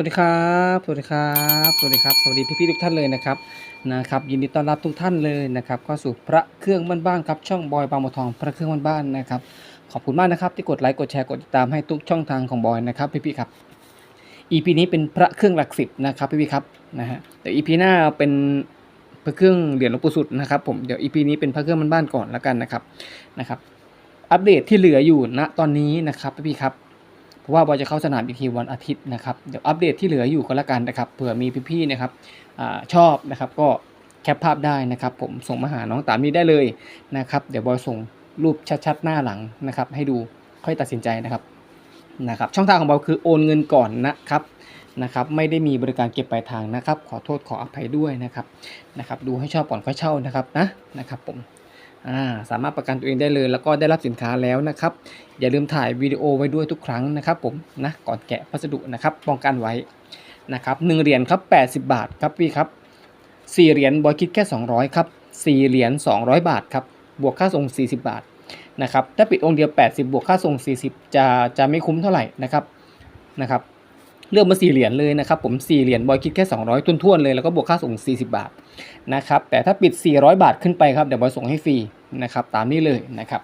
วัสดีครับ สวัสดีครับ สวัสดีครับ สวัสดีพี่ๆทุกท่านเลยนะครับ นะครับ ยินดีต้อนรับทุกท่านเลยนะครับเข้าสู่พระเครื่องบ้านๆครับ ช่องบอยบางบัวทอง พระเครื่องบ้านๆนะครับ ขอบคุณมากนะครับที่กดไลค์ กดแชร์ กดติดตามให้ทุกช่องทางของบอยนะครับพี่ๆครับ EP นี้เป็นพระเครื่องหลักสิบนะครับพี่ๆครับ นะฮะแต่ EP หน้าเป็นพระเครื่องเหรียญหลวงปู่สุดนะครับผม เดี๋ยว EP นี้เป็นพระเครื่องบ้านๆก่อนแล้วกันนะครับ นะครับ อัปเดตที่เหลืออยู่ณตอนนี้นะครับพี่ๆครับ ราะว่าบอยจะเข้าสนามอีกทีวันอาทิตย์นะครับเดี๋ยวอัปเดตที่เหลืออยู่ก็แล้วกันนะครับเผื่อมีพี่ๆนะครับอชอบนะครับก็แคปภาพได้นะครับ ผมส่งมาหาน้องตามนี้ได้เลยนะครับ เดี๋ยวบอยส่งรูปชัดๆหน้าหลังนะครับ ให้ดูค่อยตัดสินใจนะครับนะครับช่องทางของบอยคือโอนเงินก่อนนะครับนะครับไม่ได้มีบริการเก็บปลายทางนะครับ ขอโทษขออภัยด้วยนะครับนะครับดูให้ชอบก่อนค่อยเช่านะครับนะนะครับผม อ่าสามารถประกันตัวเองได้เลย แล้วก็ได้รับสินค้าแล้วนะครับ อย่าลืมถ่ายวิดีโอไว้ด้วยทุกครั้งนะครับผมนะก่อนแกะพัสดุนะครับป้องกันไว้นะครับหนึ่งเหรียญครับ 80 บาทครับพี่ครับสี่เหรียญบอยคิดแค่ 200ครับสี่เหรียญ200 บาทครับบวกค่าส่ง 40 บาทนะครับถ้าปิดองค์เดียว 80 บวกค่าส่ง 40 จะจะไม่คุ้มเท่าไหร่นะครับนะครับ เลือกมาสี่เหรียญเลยนะครับผมสี่เหรียญบอยคิดแค่ 200ทุนท่วนๆเลยแล้วก็บวกค่าส่ง 40 บาทนะครับแต่ถ้าปิด 400 บาทขึ้นไปครับเดี๋ยวบอยส่งให้ฟรีนะครับตามนี้เลยนะครับ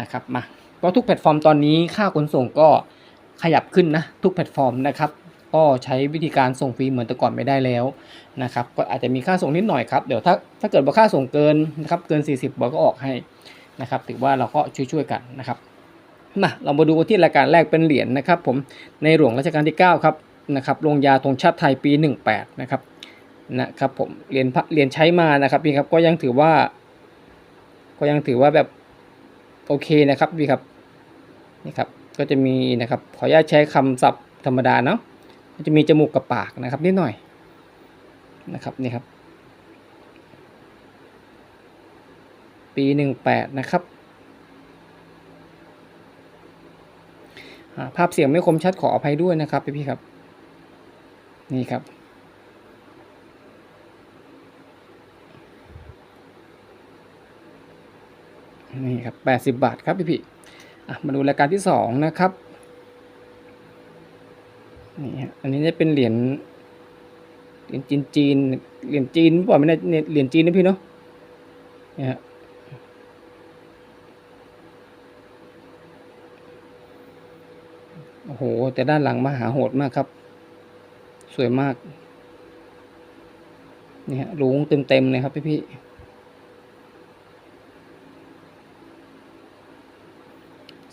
นะครับมาก็ทุกแพลตฟอร์มตอนนี้ค่าขนส่งก็ขยับขึ้นนะทุกแพลตฟอร์มนะครับก็ใช้วิธีการส่งฟรีเหมือนแต่ก่อนไม่ได้แล้วนะครับก็อาจจะมีค่าส่งนิดหน่อยครับเดี๋ยวถ้าถ้าเกิดว่าค่าส่งเกินนะครับเกิน 40บอยก็ออกให้นะครับถือว่าเราก็ช่วยๆกันนะครับ มาเรามาดูที่รายการแรกเป็นเหรียญนะครับผมในหลวงรัชกาลที่ 9 ครับนะครับลงยาธงชาติไทยปี 18 นะครับนะครับผมเหรียญพระเหรียญใช้มานะครับพี่ครับก็ยังถือว่า ก็ยังถือว่าแบบโอเคนะครับพี่ครับนี่ครับก็จะมีนะครับขออนุญาตใช้คำศัพท์ธรรมดาเนาะก็จะมีจมูกกับปากนะครับนิดหน่อยนะครับนี่ครับปีหนึ่งแปดนะครับอ่า ภาพเสียงไม่คมชัดขออภัยด้วยนะครับพี่ๆครับ นี่ครับ นี่ครับแปดสิบบาทครับพี่พี่มาดูรายการที่สองนะครับนี่ฮะอันนี้จะเป็นเหรียญเหรียญจีนจีนเหรียญจีนป่ะไม่ใช่เนี่ยเหรียญจีนนะพี่เนาะเนี่ยฮะ โอ้โห แต่ด้านหลังมหาโหดมากครับ สวยมากนี่ฮะลุงเต็มๆเลยครับพี่พี่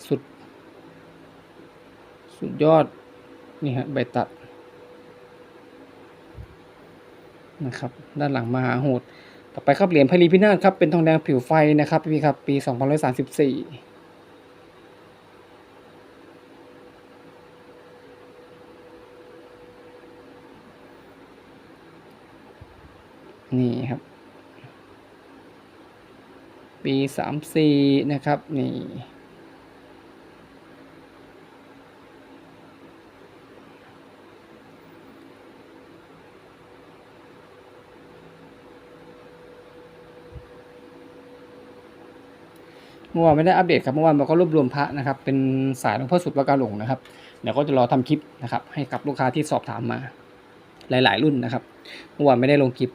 สุด สุดยอด นี่ฮะใบตัด นะครับ ด้านหลังมหาโหด ต่อไปครับเหรียญพลีพินาศครับ เป็นทองแดงผิวไฟนะครับ พี่ครับ ปี 2534 นี่ครับ ปี34นะครับ นี่เมื่อวานไม่ได้อัปเดตครับเมื่อวานเราก็รวบรวมพระนะครับ เป็นสายหลวงพ่อสุดวัดกาหลงนะครับเดี๋ยวก็จะรอทำคลิปนะครับ ให้กับลูกค้าที่สอบถามมา หลาย ๆ รุ่นนะครับเมื่อวานไม่ได้ลงคลิป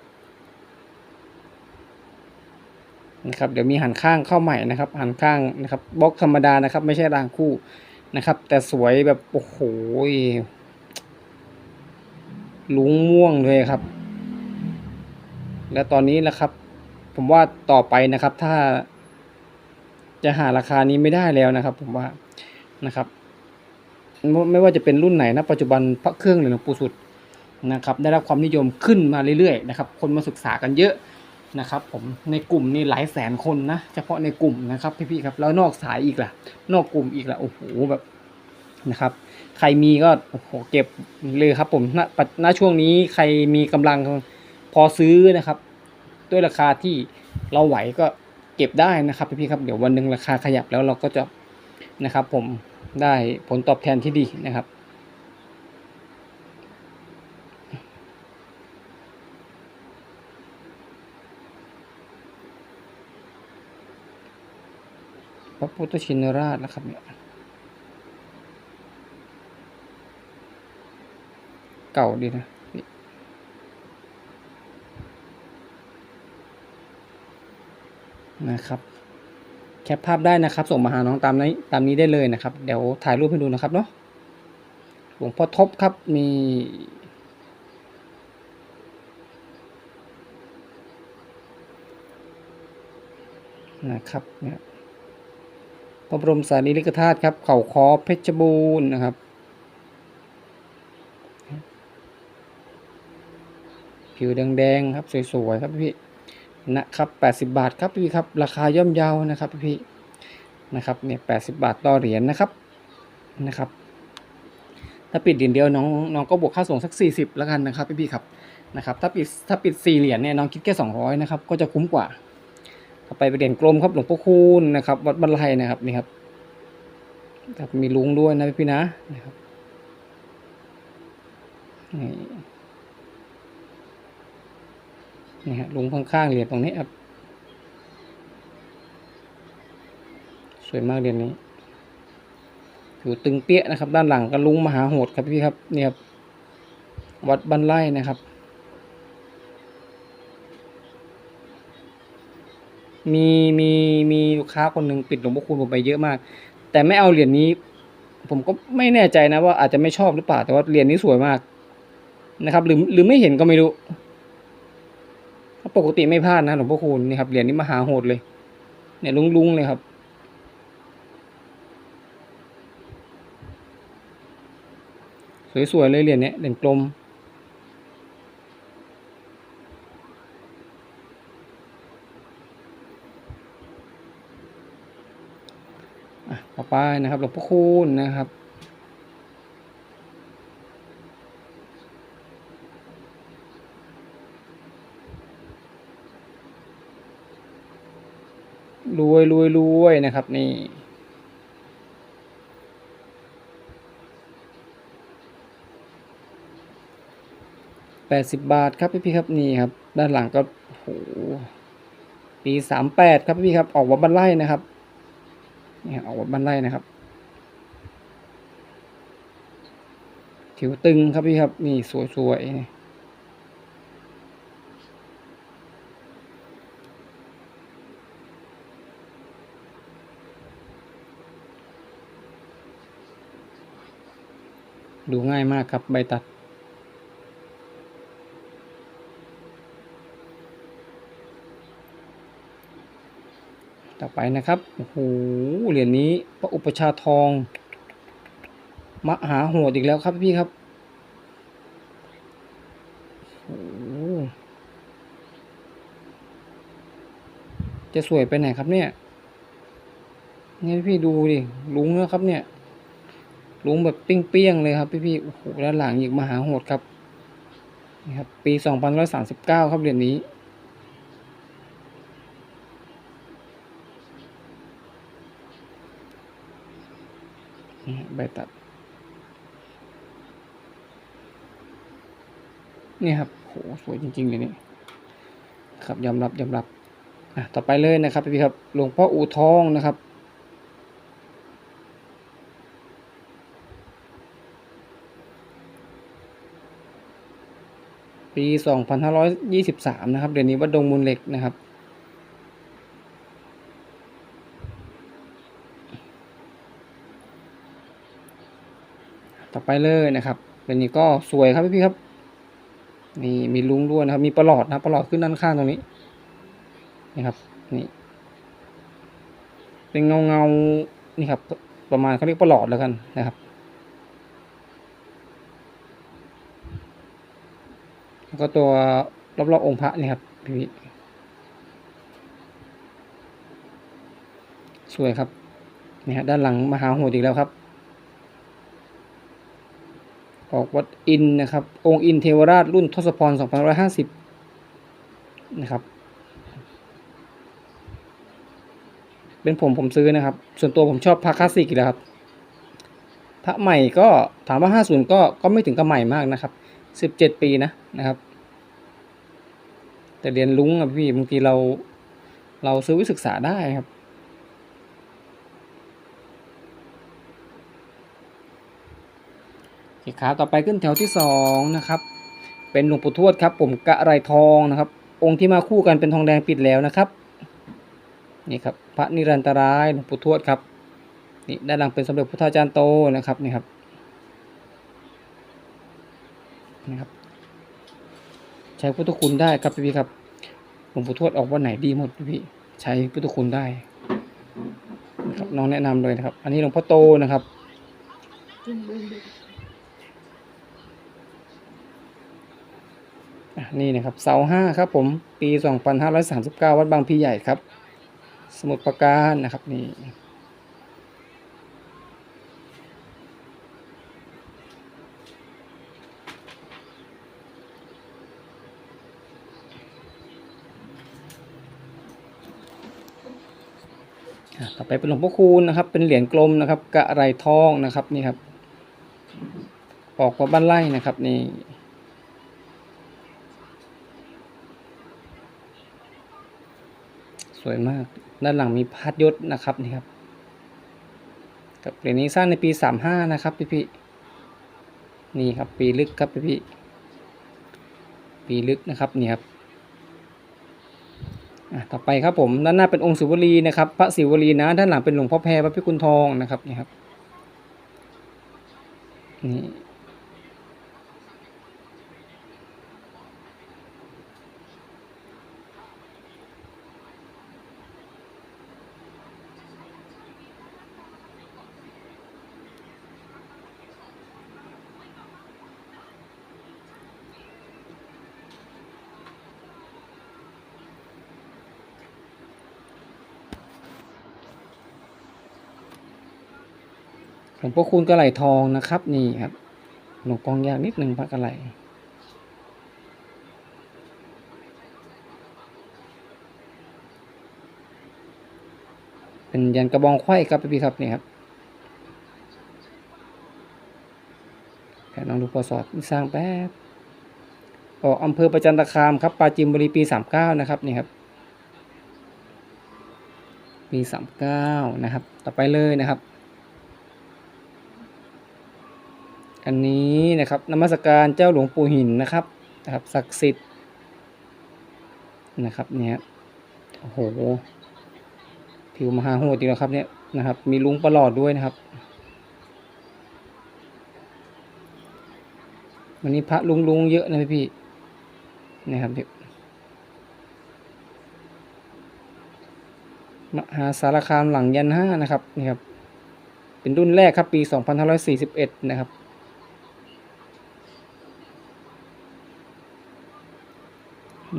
นะครับเดี๋ยวมีหันข้างเข้าใหม่นะครับ หันข้างนะครับบล็อกธรรมดานะครับ ไม่ใช่รางคู่นะครับ แต่สวยแบบโอ้โหลุงม่วงเลยครับ และตอนนี้นะครับ ผมว่าต่อไปนะครับ ถ้า จะหาราคานี้ไม่ได้แล้วนะครับ ผมว่านะครับ ไม่ว่าจะเป็นรุ่นไหนนะปัจจุบันพระเครื่องหรือหลวงปู่สุดนะครับ ได้รับความนิยมขึ้นมาเรื่อยๆนะครับ คนมาศึกษากันเยอะ นะครับผมในกลุ่มนี่หลายแสนคนนะเฉพาะในกลุ่มนะครับพี่ๆครับแล้วนอกสายอีกล่ะ นอกกลุ่มอีกล่ะโอ้โหแบบนะครับใครมีก็โอ้โหเก็บเลยครับผมณปัจณช่วงนี้ใครมีกำลังพอซื้อนะครับ ด้วยราคาที่เราไหวก็เก็บได้นะครับพี่ๆครับเดี๋ยววันหนึ่งราคาขยับแล้วเราก็จะนะครับ ผมได้ผลตอบแทนที่ดีนะครับ ระพุทธชินราชนะครับเนี่ยเก่าดีนะนะครับ แคปภาพได้นะครับ ส่งมาหาน้องตามนี้ตามนี้ได้เลยนะครับ เดี๋ยวถ่ายรูปให้ดูนะครับเนาะหลวงพ่อทบครับมีนะครับเนี่ย ระบรมสารีริกธาตุครับ เขาคอเพชรบูรณ์นะครับผิวแดงๆครับสวยๆครับพี่นะครับ 80 บาทครับพี่ครับราคาย่อมเยานะครับพี่นะครับเนี่ย80บาทต่อเหรียญนะครับนะครับ ถ้าปิดเหรียญเดียวน้องน้องก็บวกค่าส่งสัก 40 แล้วกันนะครับพี่ครับนะครับถ้าปิดถ้าปิด4เหรียญเนี่ยน้องคิดแค่200นะครับก็จะคุ้มกว่า ต่อไปเป็นเหรียญกลมครับหลวงพ่อคูณนะครับ วัดบรรลัยนะครับนี่ครับครับมีลุงด้วยนะพี่นะนะครับนี่นี่ฮะลุงข้างๆเหรียญตรงนี้ครับ สวยมากเหรียญนี้ผิวตึงเปี้ยนะครับ ด้านหลังก็ลุงมหาโหดครับพี่ครับเนี่ยครับวัดบันไล่นะครับ มีมีมีลูกค้าคนหนึ่งปิดหลวงพ่อคูณผมไปเยอะมาก แต่ไม่เอาเหรียญนี้ ผมก็ไม่แน่ใจนะว่าอาจจะไม่ชอบหรือเปล่าแต่ว่าเหรียญนี้สวยมากนะครับ หรือหรือไม่เห็นก็ไม่รู้ปกติไม่พลาดนะหลวงพ่อคูณนี่ครับเหรียญนี้มหาโหดเลย เนี่ยลุงลุงเลยครับสวยๆเลยเหรียญเนี้ยเหรียญกลม ต่อไปนะครับหลวงพ่อคูณนะครับ รวยรวยรวยนะครับนี่แปดสิบบาทครับพี่พี่ครับนี่ครับ ด้านหลังก็โหปีสามแปดครับพี่พี่ครับ ออกวัดบ้านไร่นะครับ นี่ออกวัดบ้านไร่นะครับผิวตึงครับพี่ครับ นี่สวยๆนี่ดูง่ายมากครับใบตัด ต่อไปนะครับ โอ้โห เหรียญนี้พระอุปชาทอง มหาโหดอีกแล้วครับพี่ครับจะสวยไปไหนครับเนี่ยเนี่พี่ดูดิ ลุงนะครับเนี่ย ลุงแบบปิ้งเปี้ยงๆเลยครับพี่ๆโอ้โหด้านหลังอีกมหาโหดครับ นี่ครับ ปีสองพันร้อยสามสิบเก้าครับเหรียญนี้นี่ ฮะใบตัด นี่ครับโหสวยจริงๆเลยนี่ครับยอมรับยอมรับอะต่อไปเลยนะครับพี่ครับหลวงพ่ออู่ทองนะครับปี 2523 นะครับ เดือนนี้วัดดงมูลเหล็กนะครับ ไปเลยนะครับเดือนนี้ก็สวยครับพี่ๆครับ นี่มีลุงด้วยนะครับ มีประหลอดนะประหลอดขึ้นด้านข้างตรงนี้นี่ครับ นี่ เป็นเงาเงานี่ครับ ประมาณเขาเรียกประหลอดแล้วกันนะครับแล้วก็ตัวรอบๆองค์พระนี่ครับพี่สวยครับนี่ฮะด้านหลังมหาโหดอีกแล้วครับ ออกวัดอินนะครับ องค์อินเทวราชรุ่นทศพร 2550 นะครับ เป็นผมผมซื้อนะครับ ส่วนตัวผมชอบพระคลาสสิกอยู่แล้วครับ พระใหม่ก็ถามว่า 50 ก็ก็ไม่ถึงกับใหม่มากนะครับ 17 ปีนะนะครับ แต่เรียนลุงอะพี่บางทีเราเราซื้อวิศึกษาได้ครับ โอ เคครับต่อไปขึ้นแถวที่สองนะครับเป็นหลวงปู่ทวดครับผมกระไรทองนะครับ องค์ที่มาคู่กันเป็นทองแดงปิดแล้วนะครับนี่ครับพระนิรันตรายหลวงปู่ทวดครับนี่ด้านหลังเป็นสมเด็จพุทธาจารย์โตนะครับนี่ครับนี่ครับใช้พุทธคุณได้ครับพี่ครับหลวงปู่ทวดออกวันไหนดีหมดพี่ใช้พุทธคุณได้นะครับน้องแนะนำเลยนะครับ อันนี้หลวงพ่อโตนะครับ อะ นี่นะครับเสาห้าครับผมปี 2539 วัดบางพีใหญ่ครับ สมุทรปราการนะครับนี่ต่อไปเป็นหลวงพ่อคูณนะครับ เป็นเหรียญกลมนะครับกระไรทองนะครับนี่ครับ ออกมาบ้านไร่นะครับนี่ สวยมาก ด้านหลังมีพาดยศนะครับนี่ครับกับเหรียญนี้สร้างในปีสามห้านะครับพี่พี่นี่ครับปีลึกครับพี่พี่ปีลึกนะครับนี่ครับอะต่อไปครับผมด้านหน้าเป็นองค์ศิวลีนะครับพระศิวลีนะด้านหลังเป็นหลวงพ่อแพรพระพิกุลทองนะครับนี่ครับนี่ ลวงพ่อคูณกระไหลทองนะครับ นี่ครับหลวงกองยากนิดหนึ่งพระกระไหลเป็นยันกระบองไขว้ครับพี่ครับนี่ครับแผนลองดูพอสอดสร้างแป๊บออกอำเภอประจันตคามครับปราจีนบุรีปีสามเก้านะครับนี่ครับปีสามเก้านะครับ ต่อไปเลยนะครับ อันนี้นะครับนมัสการเจ้าหลวงปู่หินนะครับนะครับศักดิ์สิทธิ์นะครับเนี่ยโอ้โหผิวมหาโหดจริงแล้วครับเนี่ยนะครับ มีลุงประหลอดด้วยนะครับ วันนี้พระลุงลุงๆเยอะนะพี่พี่นะครับเดี๋ยวมหาสารคามหลังยันห้านะครับนี่ครับเป็นรุ่นแรกครับปี 2541 นะครับ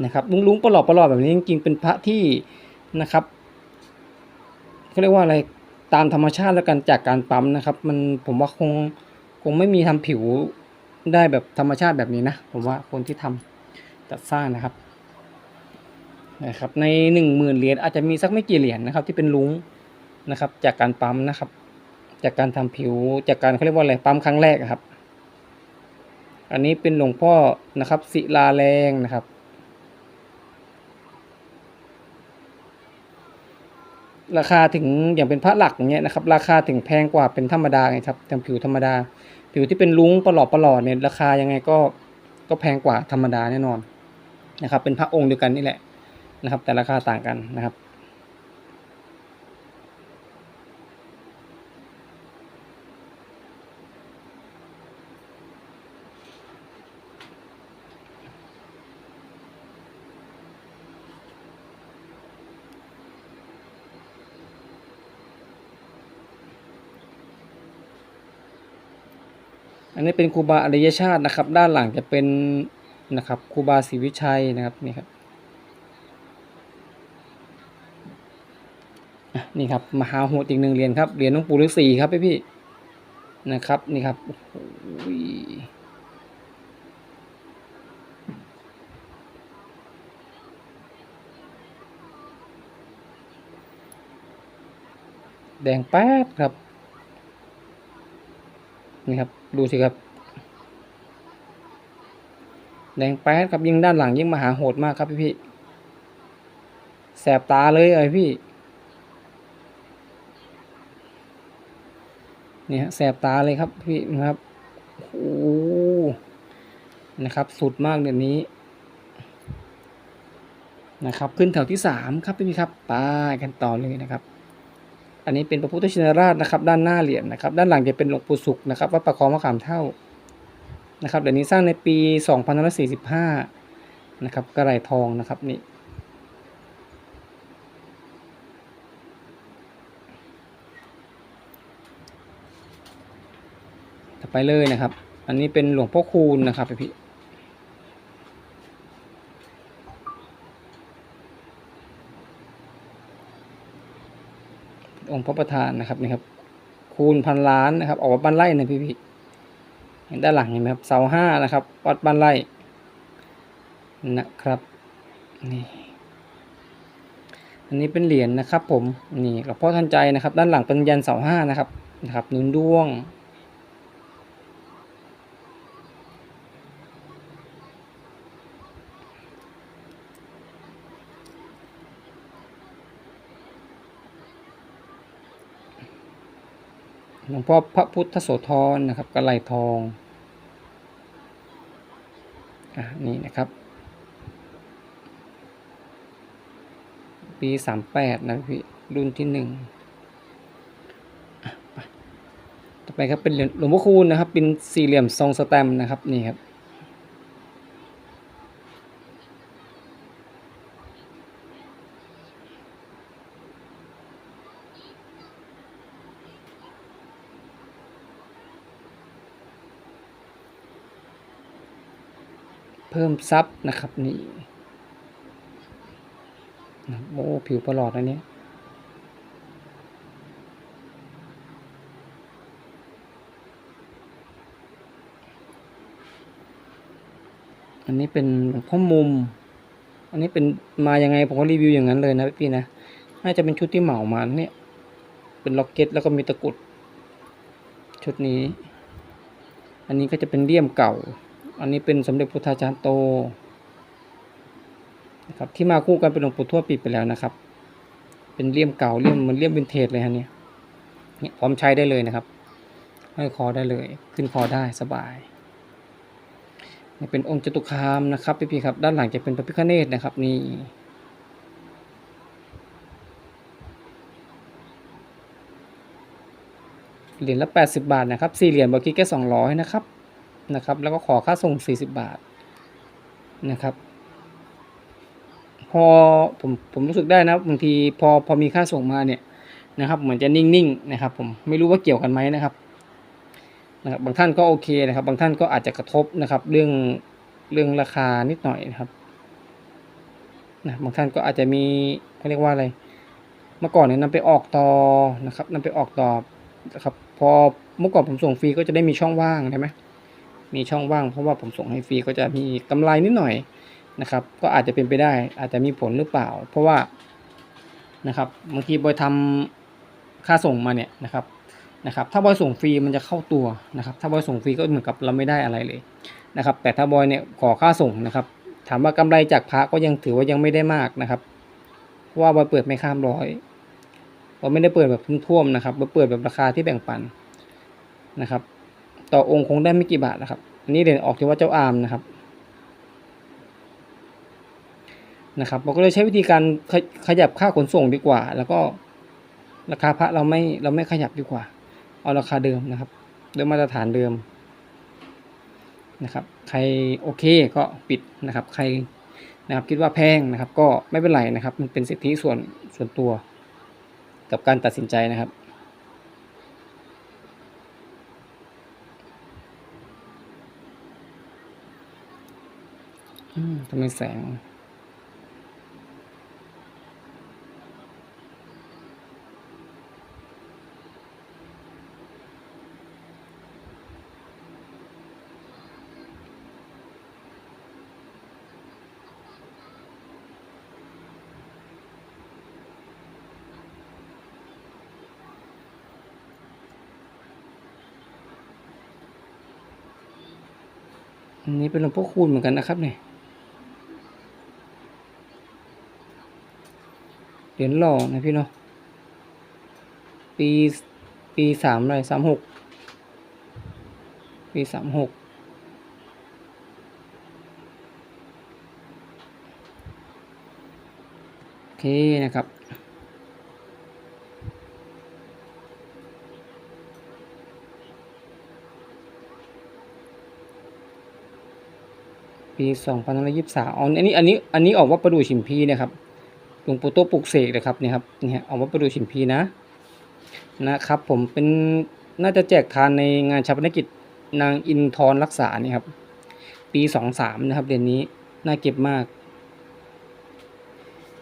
นะครับลุงลุงประหลอดประหลอดแบบนี้จริงๆเป็นพระที่นะครับเขาเรียกว่าอะไรตามธรรมชาติแล้วกันจากการปั๊มนะครับ มันผมว่าคงคงไม่มีทำผิวได้แบบธรรมชาติแบบนี้นะผมว่าคนที่ทำจัดสร้างนะครับนะครับ ในหนึ่งหมื่นเหรียญอาจจะมีสักไม่กี่เหรียญนะครับ ที่เป็นลุงนะครับ จากการปั๊มนะครับ จากการทำผิวจากการเขาเรียกว่าอะไรปั๊มครั้งแรกครับ อันนี้เป็นหลวงพ่อนะครับศิลาแรงนะครับ ราคาถึงอย่างเป็นพระหลักอย่างเงี้ยนะครับราคาถึงแพงกว่าเป็นธรรมดาไงครับแต่ผิวธรรมดา ผิวที่เป็นลุ้งประหลอดประหลอดเนี่ยราคายังไงก็ก็แพงกว่าธรรมดาแน่นอนนะครับเป็นพระองค์เดียวกันนี่แหละนะครับ แต่ราคาต่างกันนะครับ นนี้เป็นครูบาอริยชาตินะครับ ด้านหลังจะเป็นนะครับครูบาศรีวิชัยนะครับนี่ครับนี่ครับมหาโหดอีกหนึ่งเหรียญครับเหรียญหลวงปู่ฤาษีครับพี่พี่นะครับนี่ครับโอ้โหแดงแป๊ดครับนี่ครับ ดูสิครับแดงแป๊ดครับยิงด้านหลังยิงมหาโหดมากครับพี่พี่แสบตาเลยไอ้พี่ เนี่ฮะแสบตาเลยครับพี่นะครับโอ้โหโอ้นะครับ สุดมากเดี๋ยวนี้ นะครับ ขึ้นแถวที่สามครับพี่ครับไปกันต่อเลยนะครับ อันนี้เป็นพระพุทธชินราชนะครับ ด้านหน้าเหรียญนะครับ ด้านหลังจะเป็นหลวงปู่ศุกร์นะครับวัดประคองมะขามเท่านะครับเดี๋ยวนี้สร้างในปี2545นะครับกระไรทองนะครับนี่ไปเลยนะครับ อันนี้เป็นหลวงพ่อคูณนะครับพี่ องค์พระประธานนะครับนี่ครับ คูณพันล้านนะครับ ออกวัดบ้านไร่นะพี่พี่เห็นด้านหลังเห็นไหมครับเสาห้านะครับวัดบ้านไร่นะครับนี่อันนี้เป็นเหรียญนะครับ ผมนี่หลวงพ่อทันใจนะครับ ด้านหลังเป็นยันเสาห้านะครับนะครับนุนด้วง หลวงพ่อพระพุทธโสธรนะครับกระไหลทองอะนี่นะครับ ปีสามแปดนะพี่รุ่นที่หนึ่งอะไปต่อไปครับเป็นหลวงพ่อคูณนะครับ เป็นสี่เหลี่ยมทรงสแตมป์นะครับนี่ครับ มซับนะครับนี่นะโอ้ผิวประหลอดนะเนี้อันนี้เป็นหลวงพ่อมุม อันนี้เป็นมายังไงผมก็รีวิวอย่างนั้นเลยนะพี่นะ น่าจะเป็นชุดที่เหมามาเนี่ย เป็นล็อกเก็ตแล้วก็มีตะกุด ชุดนี้ อันนี้ก็จะเป็นเลี่ยมเก่า อันนี้เป็นสมเด็จพุทธาจารย์โตนะครับที่มาคู่กันเป็นหลวงปู่ทวดปิดไปแล้วนะครับ เป็นเลี่ยมเก่าเลี่ยมมันเลี่ยมวินเทจเลยฮะเนี่ยเนี่ยพร้อมใช้ได้เลยนะครับห้อยคอได้เลย ขึ้นคอได้สบายนี่เป็นองค์จตุคามนะครับพี่ๆครับ ด้านหลังจะเป็นพระพิฆเนศนะครับนี่เหรียญละ 80 บาทนะครับสี่เหรียญบาคิดแค่200 นะครับ นะครับ แล้วก็ขอค่าส่ง 40 บาทนะครับ พอผมผมรู้สึกได้นะบางทีพอพอมีค่าส่งมาเนี่ยนะครับ เหมือนจะนิ่งๆนะครับ ผมไม่รู้ว่าเกี่ยวกันไหมนะครับนะครับ บางท่านก็โอเคนะครับ บางท่านก็อาจจะกระทบนะครับ เรื่องเรื่องราคานิดหน่อยนะครับนะบางท่านก็อาจจะมีเขาเรียกว่าอะไร เมื่อก่อนเนี่ยนำไปออกต่อนะครับนำไปออกต่อนะครับ พอเมื่อก่อนผมส่งฟรีก็จะได้มีช่องว่างใช่ไหม มีช่องว่างเพราะว่าผมส่งให้ฟรีก็จะมีกำไรนิดหน่อยนะครับ ก็อาจจะเป็นไปได้ อาจจะมีผลหรือเปล่า เพราะว่านะครับบางทีบอยทำค่าส่งมาเนี่ยนะครับนะครับ ถ้าบอยส่งฟรีมันจะเข้าตัวนะครับ ถ้าบอยส่งฟรีก็เหมือนกับเราไม่ได้อะไรเลยนะครับ แต่ถ้าบอยเนี่ยขอค่าส่งนะครับ ถามว่ากำไรจากพระก็ยังถือว่ายังไม่ได้มากนะครับเพราะว่าบอยเปิดไม่ข้ามร้อยบอยไม่ได้เปิดแบบท่วมๆนะครับบอยเปิดแบบราคาที่แบ่งปันนะครับ ต่อองค์คงได้ไม่กี่บาทนะครับอันนี้เด่นออกที่ว่าเจ้าอามนะครับนะครับเราก็เลยใช้วิธีการขยขยับค่าขนส่งดีกว่า แล้วก็ราคาพระเราไม่เราไม่ขยับดีกว่า เอาราคาเดิมนะครับเดิมมาตรฐานเดิมนะครับใครโอเคก็ปิดนะครับ ใครนะครับคิดว่าแพงนะครับ ก็ไม่เป็นไรนะครับ มันเป็นสิทธิส่วนส่วนตัวกับการตัดสินใจนะครับ ทำไมแสง อันนี้เป็นหลวงพ่อคูณเหมือนกันนะครับเนี่ย เหรียญหล่อนะพี่เนาะปีปีสามอะไรสามหกปีสามหกโอเคนะครับปีสองพันห้าร้อยยี่สิบสามอันนี้ อันนี้ อันนี้ออกว่าประดูชิมพีนะครับ หลวงปู่โตปลุกเสกนะครับเนี่ยครับเนี่ยออกว่าประดูชิมพีนะนะครับ ผมเป็นน่าจะแจกทานในงานชาปนกิจนางอินทรรักษานี่ครับ ปีสองสามนะครับเดือนนี้น่าเก็บมาก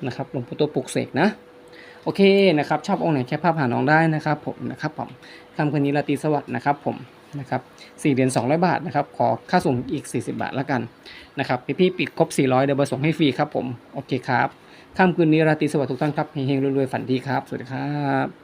นะครับหลวงปู่โตปลุกเสกนะโอเคนะครับ ชอบองค์ไหนแค่ภาพหาน้องได้นะครับ ผมนะครับผมคำคืนนี้ราตรีสวัสดิ์นะครับ ผมนะครับสี่เหรียญสองร้อยบาทนะครับ ขอค่าส่งอีกสี่สิบาทแล้วกันนะครับ พี่พี่ปิดครบสี่ร้อยเดี๋ยวเบอร์ส่งให้ฟรีครับผม โอเคครับ ค่ำคืนนี้ราตรีสวัสดิ์ทุกท่านครับเฮงๆรวยๆฝันดีครับ สวัสดีครับ